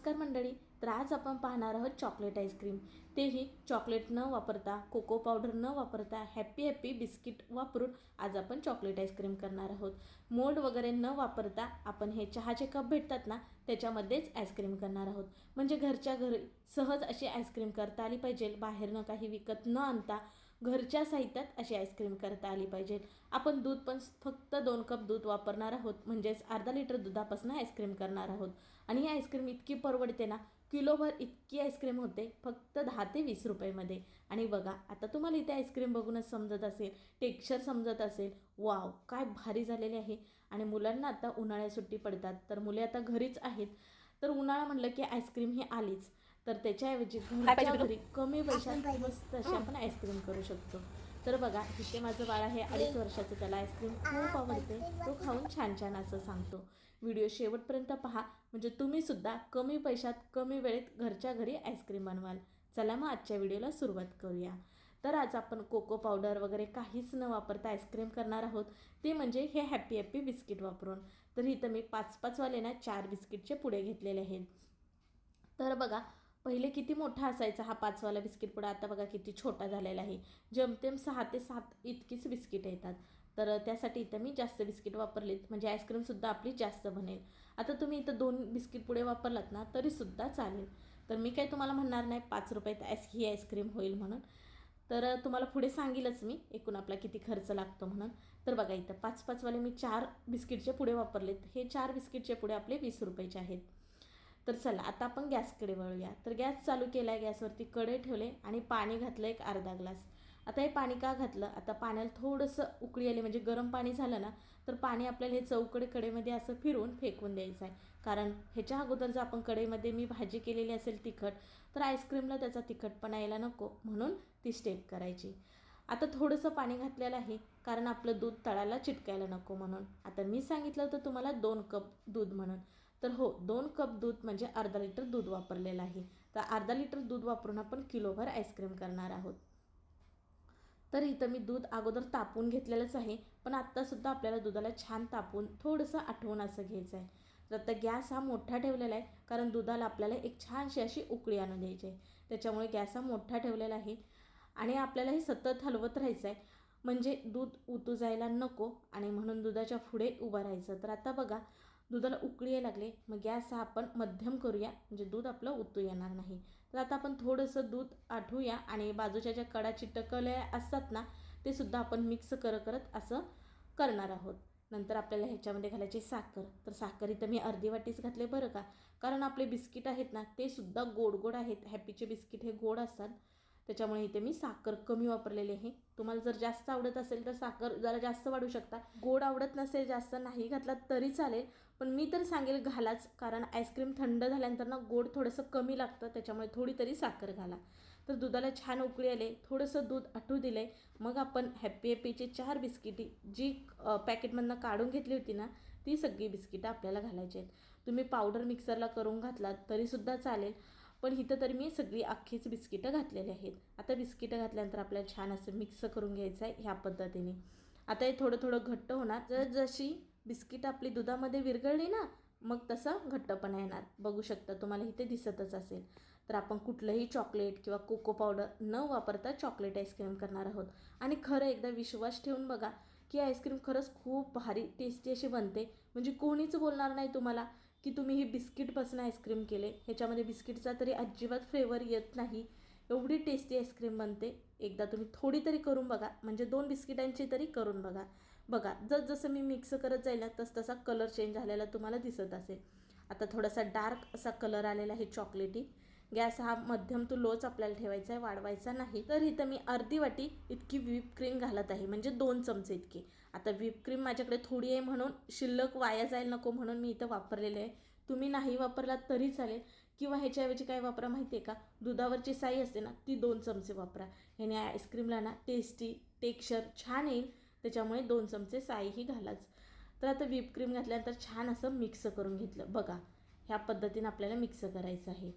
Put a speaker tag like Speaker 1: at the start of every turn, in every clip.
Speaker 1: नमस्कार मंडळी तर आज आपण पाहणार आहोत चॉकलेट आईस्क्रीम तेही चॉकलेट न वापरता कोको पावडर न वापरता हॅप्पी हॅप्पी बिस्किट वापरून आज आपण चॉकलेट आईस्क्रीम करणार आहोत. मोल्ड वगैरे न वापरता आपण हे चहाचे कप भेटतात ना त्याच्यामध्येच आईस्क्रीम करणार आहोत. म्हणजे घरच्या घरी सहज अशी आईस्क्रीम करता आली पाहिजे बाहेरनं काही विकत न आणता. घरच्या साहित्यात अशी आईस्क्रीम करता आली पाहिजे. आपण दूध पण फक्त दोन कप दूध वापरणार आहोत. म्हणजेच अर्धा लिटर दुधापासून आईस्क्रीम करणार आहोत. आणि ही आईस्क्रीम इतकी परवडते ना किलोभर इतकी आईस्क्रीम होते फक्त दहा ते वीस रुपयेमध्ये. आणि बघा आता तुम्हाला इथे आईस्क्रीम बघूनच समजत असेल टेक्स्चर समजत असेल वाव काय भारी झालेले आहे. आणि मुलांना आता उन्हाळ्या सुट्टी पडतात तर मुले आता घरीच आहेत. तर उन्हाळा म्हणलं की आईस्क्रीम ही आलीच. तर त्याच्याऐवजी घरच्या घरी कमी पैशात मस्त अशी आपण आईस्क्रीम करू शकतो. तर बघा इथे माझं बाळ आहे अडीच वर्षाचं त्याला आईस्क्रीम खूप आवडते. तो खाऊन छान छान असं सांगतो. व्हिडिओ शेवटपर्यंत पहा. म्हणजे तुम्ही सुद्धा कमी पैशात कमी वेळेत घरच्या घरी आईस्क्रीम बनवाल. चला मग आजच्या व्हिडिओला सुरुवात करूया. तर आज आपण कोको पावडर वगैरे काहीच न वापरता आईस्क्रीम करणार आहोत. ते म्हणजे हे हॅप्पी हॅप्पी बिस्किट वापरून. तर इथं मी पाच पाचवाले ना चार बिस्किटचे पुढे घेतलेले आहेत. तर बघा पहिले किती मोठा असायचा हा पाचवाला बिस्किट पुडा आता बघा किती छोटा झालेला आहे. जमतेम सहा ते सात इतकीच बिस्किट येतात. तर त्यासाठी इथं मी जास्त बिस्किट वापरलीत. म्हणजे आईस्क्रीमसुद्धा आपली जास्त बनेल. आता तुम्ही इथं दोन बिस्किट पुढे वापरलात ना तरीसुद्धा चालेल. तर मी काही तुम्हाला म्हणणार नाही पाच रुपयात आईस ही आईस्क्रीम होईल म्हणून. तर तुम्हाला पुढे सांगेलच मी एकूण आपला किती खर्च लागतो म्हणून. तर बघा इथं पाच पाचवाले मी चार बिस्किटचे पुढे वापरलेत. हे चार बिस्किटचे पुढे आपले वीस रुपयाचे आहेत. तर चला आता आपण गॅसकडे वळूया. तर गॅस चालू केला आहे गॅसवरती कडे ठेवले आणि पाणी घातलं एक अर्धा ग्लास. आता हे पाणी का घातलं? आता पाण्याला थोडंसं उकळी आली म्हणजे गरम पाणी झालं ना तर पाणी आपल्याला हे चौकडे कडेमध्ये असं फिरून फेकून द्यायचं आहे. कारण ह्याच्या अगोदर जर आपण कडेमध्ये मी भाजी केलेली असेल तिखट तर आईस्क्रीमला त्याचा तिखटपणा यायला नको म्हणून ती स्टेप करायची. आता थोडंसं पाणी घातलेलं आहे कारण आपलं दूध तळाला चिटकायला नको म्हणून. आता मी सांगितलं होतं तुम्हाला दोन कप दूध म्हणून. तर हो दोन कप दूध म्हणजे अर्धा लिटर दूध वापरलेलं आहे. तर अर्धा लिटर दूध वापरून आपण किलोभर आईस्क्रीम करणार आहोत. तर इथं मी दूध अगोदर तापून घेतलेलंच आहे पण आत्तासुद्धा आपल्याला दुधाला छान तापून थोडंसं आठवून असं घ्यायचं आहे. तर आता गॅस हा मोठा ठेवलेला आहे कारण दुधाला आपल्याला एक छानशी अशी उकळी आणून द्यायची आहे. त्याच्यामुळे गॅस हा मोठा ठेवलेला आहे. आणि आपल्याला हे सतत हलवत राहायचं आहे. म्हणजे दूध उतू जायला नको आणि म्हणून दुधाच्या पुढे उभं राहायचं. तर आता बघा दुधाला उकळी यायला लागले. मग गॅस हा आपण मध्यम करूया. म्हणजे दूध आपलं उतू येणार नाही. तर आता आपण थोडंसं दूध आठवूया आणि बाजूच्या ज्या कडा चिटकल्या असतात ना ते सुद्धा आपण मिक्स कर करत असं करणार आहोत. नंतर आपल्याला ह्याच्यामध्ये घालायची साखर. तर साखर इथं मी अर्धी वाटीच घातले बरं का? कारण आपले बिस्किट आहेत ना ते सुद्धा गोड गोड आहेत हॅपीचे बिस्किट हे गोड असतात. त्याच्यामुळे इथे मी साखर कमी वापरलेली आहे. तुम्हाला जर जास्त आवडत असेल तर साखर जरा जास्त वाढू शकता. गोड आवडत नसेल जास्त नाही घातला तरी चालेल. पण मी तर सांगेल घालाच कारण आईस्क्रीम थंड झाल्यानंतर ना गोड थोडंसं कमी लागतं त्याच्यामुळे थोडी तरी साखर घाला. तर दुधाला छान उकळी आले थोडंसं दूध आठवू दिलं. आहे मग आपण हॅप्पी हॅपीची चार बिस्किटी जी पॅकेटमधनं काढून घेतली होती ना ती सगळी बिस्किटं आपल्याला घालायची आहेत. तुम्ही पावडर मिक्सरला करून घातलात तरीसुद्धा चालेल. पण इथं तर मी सगळी अख्खीच बिस्किटं घातलेली आहेत. आता बिस्किटं घातल्यानंतर आपल्याला छान असं मिक्स करून घ्यायचं आहे ह्या पद्धतीने. आता हे थोडं थोडं घट्ट होणार. जर जशी बिस्किट आपली दुधामध्ये विरघळली ना मग तसं घट्टपणा येणार. बघू शकता तुम्हाला इथे दिसतच असेल. तर आपण कुठलंही चॉकलेट किंवा कोको पावडर न वापरता चॉकलेट आईस्क्रीम करणार आहोत. आणि खरं एकदा विश्वास ठेवून बघा की आईस्क्रीम खरंच खूप भारी टेस्टी अशी बनते. म्हणजे कोणीच बोलणार नाही तुम्हाला की तुम्ही ही बिस्किटपासून आईस्क्रीम केले. ह्याच्यामध्ये बिस्किटचा तरी अजिबात फ्लेवर येत नाही. एवढी टेस्टी आईस्क्रीम बनते. एकदा तुम्ही थोडी तरी करून बघा. म्हणजे दोन बिस्किटांची तरी करून बघा. बघा जस जसं मी मिक्स करत जाईल ना तस तसा कलर चेंज झालेला तुम्हाला दिसत असेल. आता थोडासा डार्क असा कलर आलेला आहे चॉकलेटी गॅस हा मध्यम टू लोच आपल्याला ठेवायचा आहे वाढवायचा नाही. तर इथं मी अर्धी वाटी इतकी व्हीप क्रीम घालत आहे म्हणजे दोन चमचे इतकी. आता व्हीप क्रीम माझ्याकडे थोडी आहे म्हणून शिल्लक वाया जायला नको म्हणून मी इथं वापरलेले आहे. तुम्ही नाही वापरलात तरी चालेल. किंवा ह्याच्याऐवजी काय वापरा माहिती आहे का? दुधावरची साई असते ना ती दोन चमचे वापरा. ह्याने आईस्क्रीमला ना टेस्टी टेक्स्चर छान येईल. त्याच्यामुळे दोन चमचे साईही घालाच. तर आता व्हीप क्रीम घातल्यानंतर छान असं मिक्स करून घेतलं. बघा ह्या पद्धतीनं आपल्याला मिक्स करायचं आहे.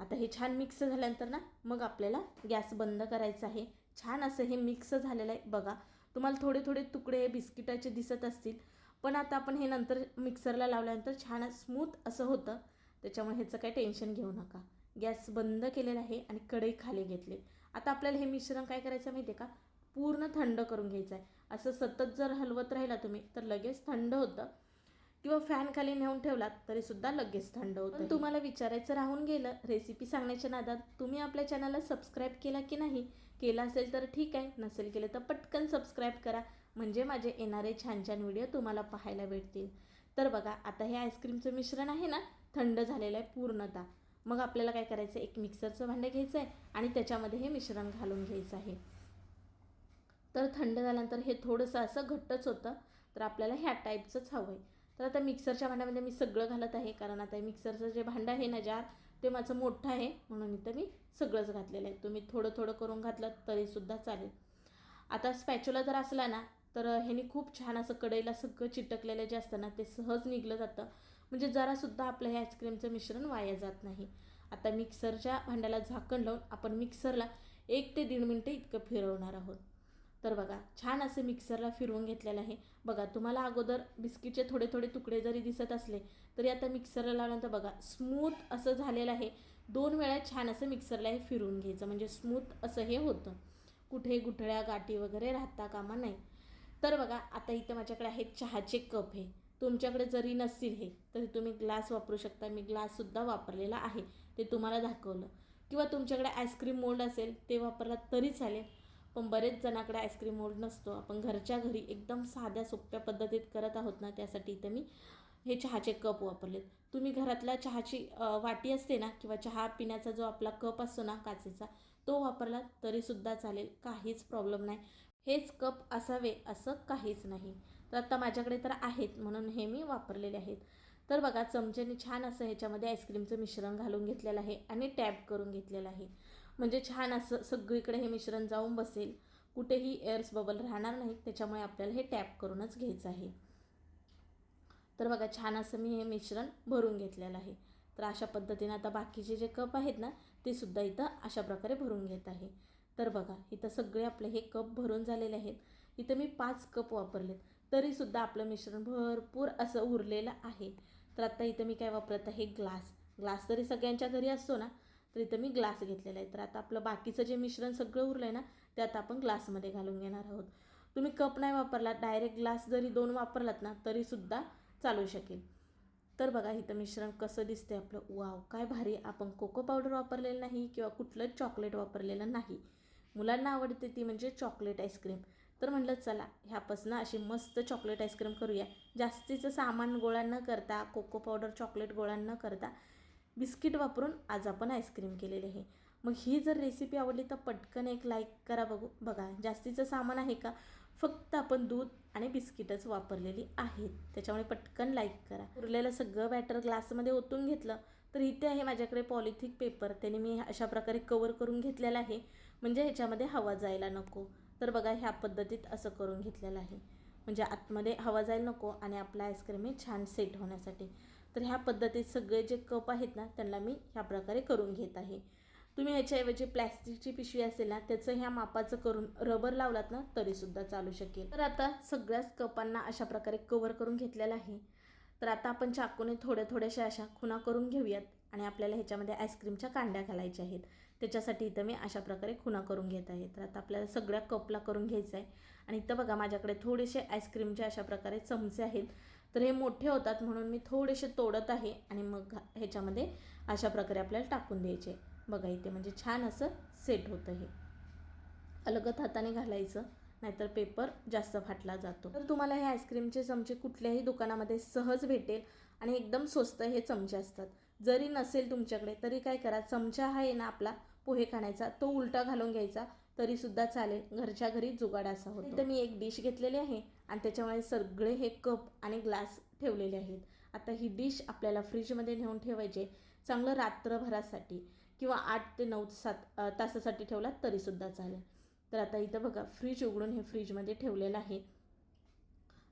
Speaker 1: आता हे छान मिक्स झाल्यानंतर ना मग आपल्याला गॅस बंद करायचा आहे. छान असं हे मिक्स झालेलं आहे. बघा तुम्हाला थोडे थोडे तुकडे बिस्किटाचे दिसत असतील. पण आता आपण हे नंतर मिक्सरला लावल्यानंतर छान स्मूथ असं होतं. त्याच्यामुळे ह्याचं काही टेन्शन घेऊ नका. गॅस बंद केलेला आहे आणि कढई खाली घेतली. आता आपल्याला हे मिश्रण काय करायचं माहिती आहे का? पूर्ण थंड करून घ्यायचं आहे. असं सतत जर हलवत राहिला तुम्ही तर लगेच थंड होतं. किंवा फॅन खाली नेऊन ठेवलात तरीसुद्धा लगेच थंड होतं तुम्हाला विचारायचं राहून गेलं रेसिपी सांगण्याच्या नादात तुम्ही आपल्या चॅनलला सबस्क्राईब केला की नाही? केला असेल तर ठीक आहे नसेल केलं तर पटकन सबस्क्राईब करा. म्हणजे माझे येणारे छान छान व्हिडिओ तुम्हाला पाहायला भेटतील. तर बघा आता हे आईस्क्रीमचं मिश्रण आहे ना थंड झालेलं आहे पूर्णतः. मग आपल्याला काय करायचं एक मिक्सरचं भांडं घ्यायचं आहे आणि त्याच्यामध्ये हे मिश्रण घालून घ्यायचं आहे. तर थंड झाल्यानंतर हे थोडंसं असं घट्टच होतं तर आपल्याला ह्या टाईपचंच हवं आहे तर आता मिक्सरच्या भांड्यामध्ये मी सगळं घालत आहे कारण आता मिक्सरचं जे भांडं आहे ना जार ते माझं मोठं आहे म्हणून इथं मी सगळंच घातलेलं आहे. तुम्ही थोडं थोडं करून घातलं तरीसुद्धा चालेल. आता स्पॅच्युला जर असला ना तर ह्यानी खूप छान असं कढईला सगळं चिटकलेलं जे असतं ना ते सहज निघलं जातं. म्हणजे जरासुद्धा आपलं हे आईस्क्रीमचं मिश्रण वाया जात नाही. आता मिक्सरच्या भांड्याला झाकण लावून आपण मिक्सरला एक ते दीड मिनटं इतकं फिरवणार आहोत. तर बघा छान असं मिक्सरला फिरवून घेतलेलं आहे. बघा तुम्हाला अगोदर बिस्किटचे थोडे थोडे तुकडे जरी दिसत असले तरी आता मिक्सरला लावल्यानंतर बघा स्मूथ असं झालेलं आहे. दोन वेळा छान असं मिक्सरला हे फिरवून घ्यायचं म्हणजे स्मूथ असं हे होतं. कुठे गुठळ्या गाठी वगैरे राहता कामा नाही. तर बघा आता इथं माझ्याकडे आहे चहाचे कप हे. तुमच्याकडे जरी नसतील हे तरी तुम्ही ग्लास वापरू शकता. मी ग्लाससुद्धा वापरलेला आहे. ते तुम्हाला दाखवलं. किंवा तुमच्याकडे आईस्क्रीम मोल्ड असेल ते वापरला तरी चालेल. पण बरेच जणाकडे आईस्क्रीम मोल्ड नसतो. आपण घरच्या घरी एकदम साध्या सोप्या पद्धतीत करत आहोत ना त्यासाठी इथं मी हे चहाचे कप वापरलेत. तुम्ही घरातल्या चहाची वाटी असते ना किंवा चहा पिण्याचा जो आपला कप असतो ना काचेचा तो वापरला तरीसुद्धा चालेल. काहीच प्रॉब्लेम नाही. हेच कप असावे असं काहीच नाही. तर आता माझ्याकडे तर आहेत म्हणून हे मी वापरलेले आहेत. तर बघा चमच्याने छान असं ह्याच्यामध्ये आईस्क्रीमचं मिश्रण घालून घेतलेलं आहे आणि टॅप करून घेतलेलं आहे. म्हणजे छान असं सगळीकडे हे मिश्रण जाऊन बसेल. कुठेही एअर्स बबल राहणार नाही त्याच्यामुळे आपल्याला हे टॅप करूनच घ्यायचं आहे. तर बघा छान असं मी हे मिश्रण भरून घेतलेलं आहे. तर अशा पद्धतीनं आता बाकीचे जे कप आहेत ना ते सुद्धा इथं अशा प्रकारे भरून घेत आहे. तर बघा इथं सगळे आपले हे कप भरून झालेले आहेत. इथं मी पाच कप वापरलेत. तरीसुद्धा आपलं मिश्रण भरपूर असं उरलेलं आहे. तर आता इथं मी काय वापरत आहे? ग्लास ग्लास तरी सगळ्यांच्या घरी असतो ना तर इथं मी ग्लास घेतलेला आहे. तर आता आपलं बाकीचं जे मिश्रण सगळं उरलं आहे ना ते आता आपण ग्लासमध्ये घालून घेणार आहोत. तुम्ही कप नाही वापरलात डायरेक्ट ग्लास जरी दोन वापरलात ना तरीसुद्धा चालू शकेल. तर बघा इथं मिश्रण कसं दिसते आपलं. वाव काय भारी. आपण कोको पावडर वापरलेलं नाही किंवा कुठलंच चॉकलेट वापरलेलं नाही. मुलांना आवडते ती म्हणजे चॉकलेट आईस्क्रीम. तर म्हटलं चला ह्यापासून अशी मस्त चॉकलेट आईस्क्रीम करूया. जास्तीचं सामान गोळा न करता कोको पावडर चॉकलेट गोळा न करता बिस्किट वापरून आज आपण आईस्क्रीम केलेली आहे. मग ही जर रेसिपी आवडली तर पटकन एक लाईक करा बघू. बघा जास्तीचं सामान आहे का? फक्त आपण दूध आणि बिस्किटच वापरलेली आहेत. त्याच्यामुळे पटकन लाईक करा. उरलेलं सगळं बॅटर ग्लासमध्ये ओतून घेतलं तर इथे आहे माझ्याकडे पॉलिथिक पेपर त्याने मी अशा प्रकारे कवर करून घेतलेला आहे. म्हणजे ह्याच्यामध्ये हवा जायला नको. तर बघा ह्या पद्धतीत असं करून घेतलेलं आहे. म्हणजे आतमध्ये हवा जायला नको आणि आपला आईस्क्रीम हे छान सेट होण्यासाठी. तर ह्या पद्धतीत सगळे जे कप आहेत ना त्यांना मी ह्या प्रकारे करून घेत आहे. तुम्ही ह्याच्याऐवजी प्लॅस्टिकची पिशवी असेल ना त्याचं ह्या मापाचं करून रबर लावलात ना तरीसुद्धा चालू शकेल. तर आता सगळ्याच कपांना अशा प्रकारे कवर करून घेतलेलं आहे. तर आता आपण चाकूने थोड्या थोड्याशा अशा खुणा करून घेऊयात आणि आपल्याला ह्याच्यामध्ये आईस्क्रीमच्या कांड्या घालायच्या आहेत. त्याच्यासाठी इथं मी अशा प्रकारे खुणा करून घेत आहे. तर आता आपल्याला सगळ्या कपला करून घ्यायचं आहे. आणि इथं बघा माझ्याकडे थोडेसे आईस्क्रीमचे अशा प्रकारे चमचे आहेत. तर हे मोठे होतात म्हणून मी थोडेसे तोडत आहे आणि मग ह्याच्यामध्ये अशा प्रकारे आपल्याला टाकून द्यायचे. बघा इथे म्हणजे छान असं सेट होतं हे. अलगत हाताने घालायचं नाहीतर पेपर जास्त फाटला जातो. तर तुम्हाला हे आईस्क्रीमचे चमचे कुठल्याही दुकानामध्ये सहज भेटेल आणि एकदम स्वस्त हे चमचे असतात. जरी नसेल तुमच्याकडे तरी काय करा चमचा हा आहे ना आपला पोहे खाण्याचा तो उलटा घालून घ्यायचा. तरीसुद्धा चालेल. घरच्या घरी जुगाड असा होतो. इथं मी एक डिश घेतलेली आहे आणि त्याच्यामुळे सगळे हे कप आणि ग्लास ठेवलेले आहेत. आता ही डिश आपल्याला फ्रीजमध्ये नेऊन ठेवायचे चांगलं रात्रभरासाठी किंवा आठ ते नऊ सात तासासाठी ठेवला तरीसुद्धा चालेल. तर आता इथं बघा फ्रीज उघडून हे फ्रीजमध्ये ठेवलेलं आहे.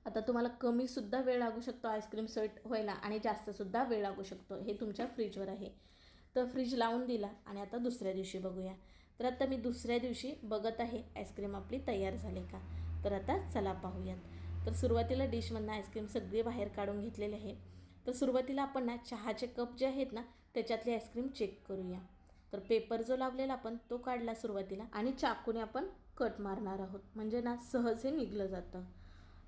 Speaker 1: आता तुम्हाला कमीसुद्धा वेळ लागू शकतो. आईस्क्रीम सेट व्हायला आणि जास्तसुद्धा वेळ लागू शकतो. हे तुमच्या फ्रीजवर आहे. तर फ्रीज लावून दिला आणि आता दुसऱ्या दिवशी बघूया. तर आता मी दुसऱ्या दिवशी बघत आहे आईस्क्रीम आपली तयार झाले का? तर आता चला पाहूयात. तर सुरुवातीला डिशमधनं आईस्क्रीम सगळी बाहेर काढून घेतलेले आहे. तर सुरुवातीला आपण ना चहाचे कप जे आहेत ना त्याच्यातली आईस्क्रीम चेक करूया. तर पेपर जो लावलेला आपण तो काढला सुरुवातीला आणि चाकूने आपण कट मारणार आहोत. म्हणजे ना सहज हे निघलं जातं.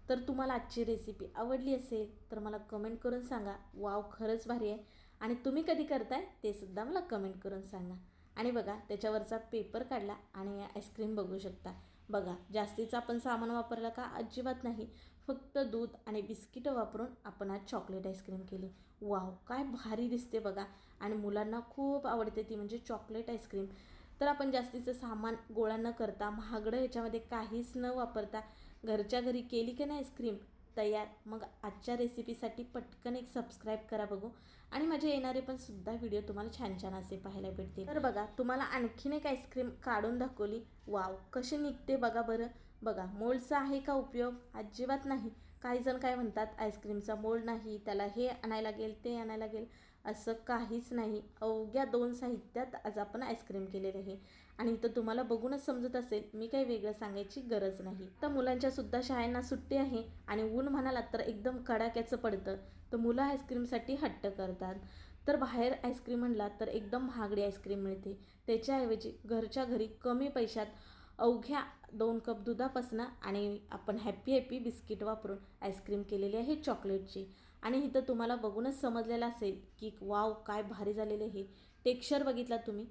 Speaker 1: तर तुम्हाला आजची रेसिपी आवडली असेल तर मला कमेंट करून सांगा. वाव खरंच भारी आहे. आणि तुम्ही कधी करताय ते सुद्धा मला कमेंट करून सांगा. आणि बघा त्याच्यावरचा पेपर काढला आणि आईस्क्रीम बघू शकता. बघा जास्तीचं आपण सामान वापरलं का? अजिबात नाही. फक्त दूध आणि बिस्किटं वापरून आपण आज चॉकलेट आईस्क्रीम केली. वाव काय भारी दिसते बघा. आणि मुलांना खूप आवडते ती म्हणजे चॉकलेट आईस्क्रीम तर आपण जास्तीचं सामान गोळा न करता महागडं ह्याच्यामध्ये काहीच न वापरता घरच्या घरी केली की नाही आईस्क्रीम तयार. मग आजच्या रेसिपीसाठी पटकन एक सबस्क्राईब करा बघू. आणि माझे येणारे पण सुद्धा व्हिडिओ तुम्हाला छान छान असे पाहायला भेटतील. तर बघा तुम्हाला आणखीन एक आईस्क्रीम काढून दाखवली. वाव कशी निघते बघा बरं. बघा मोल्डचा आहे का उपयोग? अजिबात नाही. काही जण काय म्हणतात आईस्क्रीमचा मोल्ड नाही. त्याला हे आणायला लागेल ते आणायला लागेल. असं काहीच नाही. अवघ्या दोन साहित्यात आज आपण आईस्क्रीम केलेले आहे. आणि इथं तुम्हाला बघूनच समजत असेल मी काही वेगळं सांगायची गरज नाही. तर मुलांच्या सुद्धा शाळांना सुट्टी आहे आणि ऊन म्हणाला तर एकदम कडाक्याचं पडतं. तर मुलं आईस्क्रीमसाठी हट्ट करतात. तर बाहेर आईस्क्रीम म्हणला तर एकदम महागडी आईस्क्रीम मिळते. त्याच्याऐवजी घरच्या घरी कमी पैशात अवघ्या दोन कप दुधापासनं आणि आपण हॅप्पी हॅप्पी बिस्किट वापरून आईस्क्रीम केलेली आहे चॉकलेटची आणि इथं तुम्हाला बघूनच समजलेलं असेल की वाव काय भारी झालेले हे. टेक्स्चर बघितलात तुम्ही.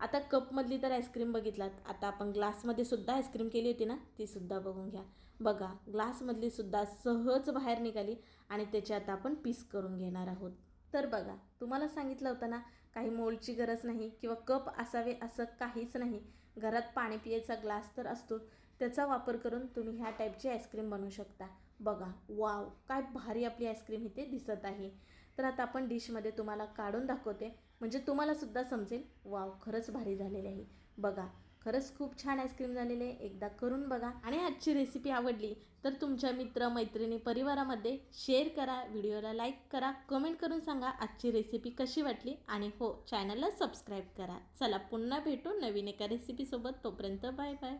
Speaker 1: आता कपमधली तर आईस्क्रीम बघितलात. आता आपण ग्लासमध्ये सुद्धा आईस्क्रीम केली होती ना ती सुद्धा बघून घ्या. बघा ग्लासमधली सुद्धा सहज बाहेर निघाली आणि त्याची आता आपण पीस करून घेणार आहोत. तर बघा तुम्हाला सांगितलं होतं ना काही मोलची गरज नाही किंवा कप असावे असं काहीच नाही. घरात पाणी पियाचा ग्लास तर असतो त्याचा वापर करून तुम्ही ह्या टाईपची आईस्क्रीम बनवू शकता. बघा वाव काय भारी आपली आईस्क्रीम इथे दिसत आहे. तर आता आपण डिशमध्ये तुम्हाला काढून दाखवते. म्हणजे तुम्हाला सुद्धा समजेल वाव खरंच भारी झालेली आहे. बघा खरंच खूप छान आईस्क्रीम झालेले आहे. एकदा करून बघा. आणि आजची रेसिपी आवडली तर तुमच्या मित्र मैत्रिणी परिवारामध्ये शेअर करा व्हिडिओला लाईक करा कमेंट करून सांगा आजची रेसिपी कशी वाटली आणि हो चॅनलला सबस्क्राईब करा. चला पुन्हा भेटू नवीन एका रेसिपीसोबत तोपर्यंत बाय बाय